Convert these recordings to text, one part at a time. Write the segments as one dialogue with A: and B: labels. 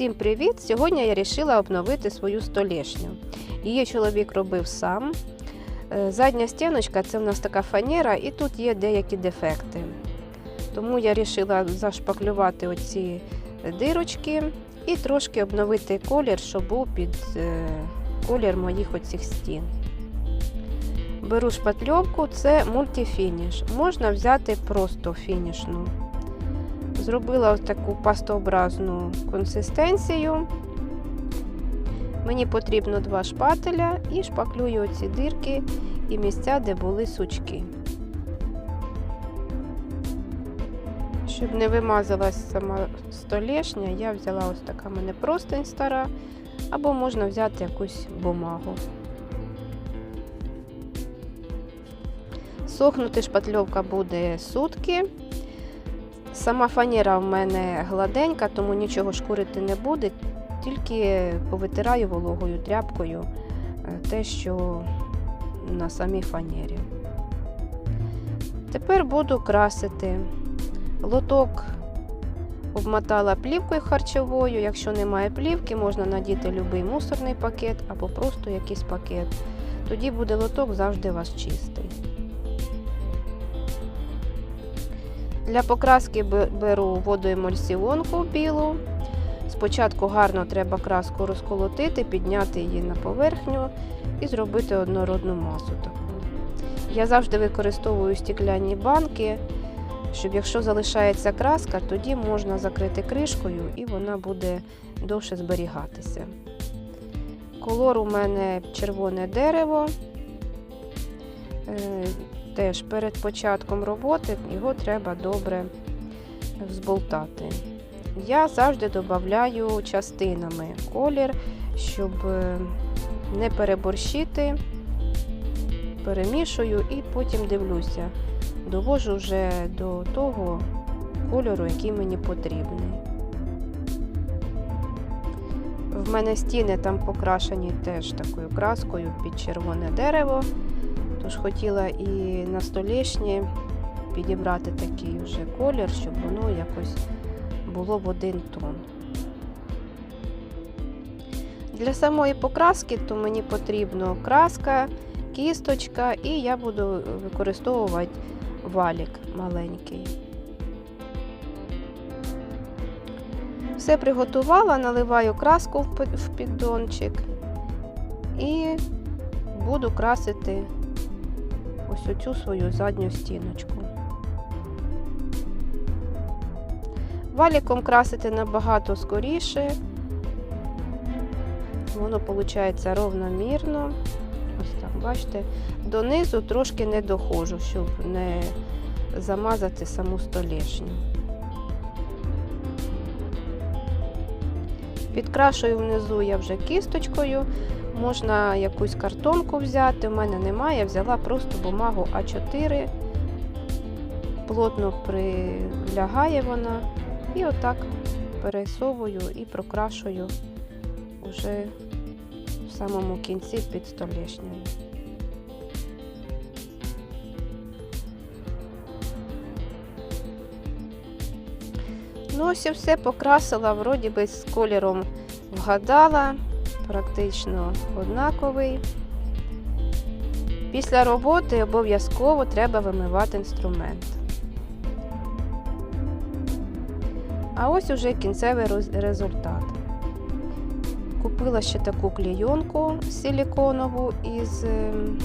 A: Всім привіт! Сьогодні я вирішила обновити свою столешню. Її чоловік робив сам. Е, Задня стіночка це в нас така фанера, і тут є деякі дефекти. Тому я вирішила зашпаклювати оці дирочки і трошки обновити колір, щоб був під е, колір моїх оцих стін. Беру шпатльовку, це мультифініш. Можна взяти просто фінішну. Зробила ось таку пастообразну консистенцію. Мені потрібно два шпателя і шпаклюю оці дирки і місця, де були сучки. Щоб не вимазалась сама столешня, я взяла ось така в мене простень стара, або можна взяти якусь бумагу. Сохнути шпатльовка буде сутки. Сама фанера в мене гладенька, тому нічого шкурити не буде, тільки повитираю вологою тряпкою е, те, що на самій фанері. Тепер буду красити. Лоток обмотала плівкою харчовою. Якщо немає плівки, можна надіти будь-який мусорний пакет або просто якийсь пакет. Тоді буде лоток завжди у вас чистий. Для покраски беру водоемульсіонку білу. Спочатку гарно треба краску розколотити, підняти її на поверхню і зробити однородну масу. Я завжди використовую стекляні банки, щоб якщо залишається краска, тоді можна закрити кришкою і вона буде довше зберігатися. Колор у мене червоне дерево. Теж перед початком роботи його треба добре взболтати. Я завжди додаю частинами колір, щоб не переборщити, перемішую і потім дивлюся, довожу вже до того кольору, який мені потрібний. В мене стіни там покрашені теж такою краскою під червоне дерево. Тож хотіла і на столішні підібрати такий вже колір, щоб воно якось було в один тон. Для самої покраски то мені потрібна краска, кісточка і я буду використовувати валік маленький. Все приготувала, наливаю краску в піддончик і буду красити ось оцю свою задню стіночку. Валіком красити набагато скоріше, воно виходить ровномірно. Ось так, бачите, донизу трошки не доходжу, щоб не замазати саму столішню. Підкрашую внизу я вже кісточкою. Можна якусь картонку взяти, у мене немає, я взяла просто бумагу А4, плотно прилягає вона. І отак пересовую і прокрашую вже в самому кінці під столішньою. Ну, ось і все покрасила, вроді би з кольором вгадала практично однаковий. Після роботи обов'язково треба вимивати інструмент. А ось уже кінцевий результат. Купила ще таку клейонку силіконову із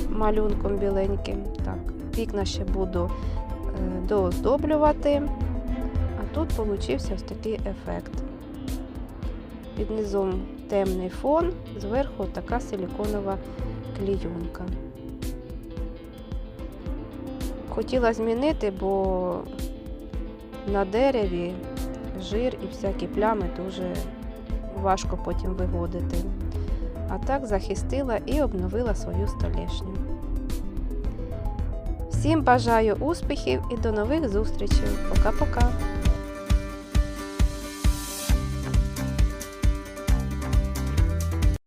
A: малюнком біленьким. Так, Вікна ще буду дооздоблювати, а тут получився ось такий ефект. Під низом темний фон, зверху така силіконова клійонка. Хотіла змінити, бо на дереві жир і всякі плями дуже важко потім виводити. А так захистила і обновила свою столішню. Всім бажаю успіхів і до нових зустрічей. Пока-пока!